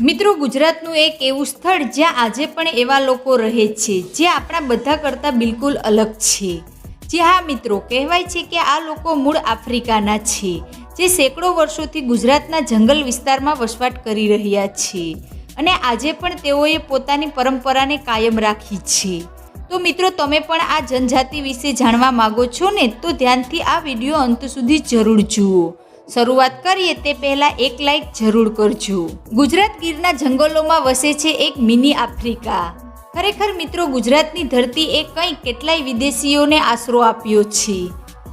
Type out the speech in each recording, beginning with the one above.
મિત્રો, ગુજરાતનું એક એવું સ્થળ જ્યાં આજે પણ એવા લોકો રહે છે, જે આપણા બધા કરતાં બિલકુલ અલગ છે. જે હા, મિત્રો, કહેવાય છે કે આ લોકો મૂળ આફ્રિકાના છે, જે સેંકડો વર્ષોથી ગુજરાતના જંગલ વિસ્તારમાં વસવાટ કરી રહ્યા છે અને આજે પણ તેઓએ પોતાની પરંપરાને કાયમ રાખી છે. તો મિત્રો, તમે પણ આ જનજાતિ વિશે જાણવા માગો છો ને? તો ધ્યાનથી આ વીડિયો અંત સુધી જરૂર જુઓ. શરૂઆત કરીએ તે પહેલાં એક લાઈક જરૂર કરજો. ગુજરાત ગીરના જંગલોમાં વસે છે એક મિની આફ્રિકા. ખરેખર મિત્રો, ગુજરાતની ધરતી એ કંઈ કેટલાય વિદેશીઓને આશરો આપ્યો છે.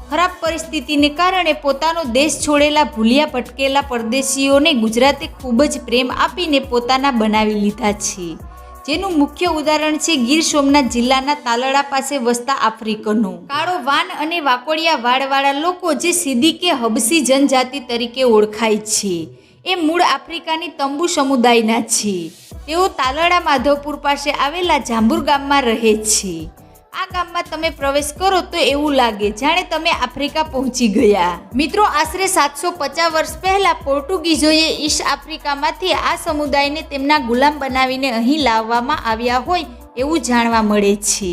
ખરાબ પરિસ્થિતિને કારણે પોતાનો દેશ છોડેલા ભૂલિયા ભટકેલા પરદેશીઓને ગુજરાતે ખૂબ જ પ્રેમ આપીને પોતાના બનાવી લીધા છે. જેનું મુખ્ય ઉદાહરણ છે ગીર સોમનાથ જિલ્લાના તાલડા પાસે વસતા આફ્રિકનો. કાળો વાન અને વાકોડિયા વાળવાળા લોકો જે સીધી કે હબસી જનજાતિ તરીકે ઓળખાય છે. એ મૂળ આફ્રિકાની તંબુ સમુદાયના છે. તેઓ તાલડા માધવપુર પાસે આવેલા જાંબુર ગામમાં રહે છે. આ ગામમાં તમે પ્રવેશ કરો તો એવું લાગે, જાણે તમે આફ્રિકા પહોંચી ગયા. મિત્રો, આશરે સાતસો પચાસ વર્ષ પહેલા પોર્ટુગીઝોએ ઈસ્ટ આફ્રિકામાંથી આ સમુદાયને તેમના ગુલામ બનાવીને અહીં લાવવામાં આવ્યા હોય એવું જાણવા મળે છે.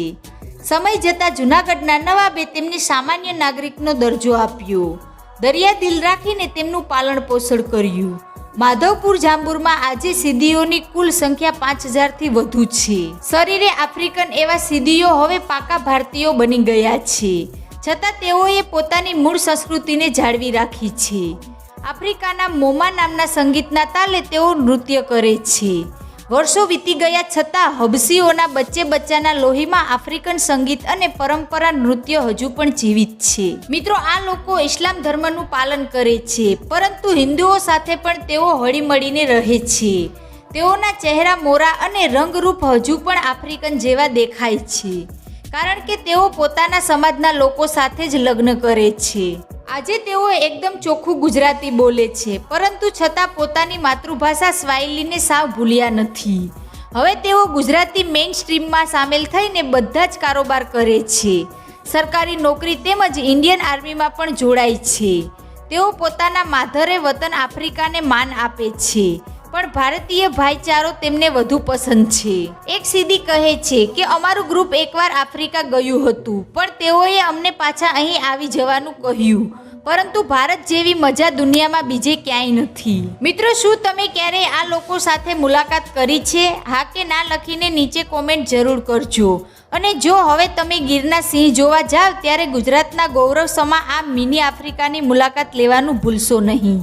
સમય જતાં જૂનાગઢના નવાબે તેમને સામાન્ય નાગરિકનો દરજ્જો આપ્યો. દરિયા દિલ રાખીને તેમનું પાલન પોષણ કર્યું. માધવપુર જાંબુરમાં આજે સિદ્ધિઓની કુલ સંખ્યા પાંચ હજારથી વધુ છે. શરીરે આફ્રિકન એવા સિદ્ધિઓ હવે પાકા ભારતીયો બની ગયા છે. છતાં તેઓએ પોતાની મૂળ સંસ્કૃતિને જાળવી રાખી છે. આફ્રિકાના મોમા નામના સંગીતના તાલે તેઓ નૃત્ય કરે છે. વર્ષો વીતી ગયા છતાં હબસીઓના બચ્ચે બચ્ચાના લોહીમાં આફ્રિકન સંગીત અને પરંપરા નૃત્ય હજુ પણ જીવિત છે. મિત્રો, આ લોકો ઇસ્લામ ધર્મનું પાલન કરે છે, પરંતુ હિન્દુઓ સાથે પણ તેઓ હળીમળીને રહે છે. તેઓના ચહેરા મોરા અને રંગરૂપ હજુ પણ આફ્રિકન જેવા દેખાય છે, કારણ કે તેઓ પોતાના સમાજના લોકો સાથે જ લગ્ન કરે છે. આજે તેઓ એકદમ ચોખ્ખું ગુજરાતી બોલે છે, પરંતુ છતાં પોતાની માતૃભાષા સ્વાઇલીને સાવ ભૂલ્યા નથી. હવે તેઓ ગુજરાતી મેઇન સ્ટ્રીમમાં સામેલ થઈને બધા જ કારોબાર કરે છે. સરકારી નોકરી તેમજ ઇન્ડિયન આર્મીમાં પણ જોડાય છે. તેઓ પોતાના માધરે વતન આફ્રિકાને માન આપે છે. પણ ભારતીય ભાઈચારો તેમને વધુ પસંદ છે. એક સીધી કહે છે કે, અમારું ગ્રુપ એકવાર આફ્રિકા ગયું હતું, પણ તેઓએ અમને પાછા અહીં આવી જવાનું કહ્યું. પરંતુ ભારત જેવી મજા દુનિયામાં બીજે ક્યાંય નથી. મિત્રો, શું તમે ક્યારેય આ લોકો સાથે મુલાકાત કરી છે? હા કે ના લખીને નીચે કોમેન્ટ જરૂર કરજો. અને જો હવે તમે ગીરના સિંહ જોવા જાવ, ત્યારે ગુજરાતના ગૌરવ સમા આ મિની આફ્રિકાની મુલાકાત લેવાનું ભૂલશો નહીં.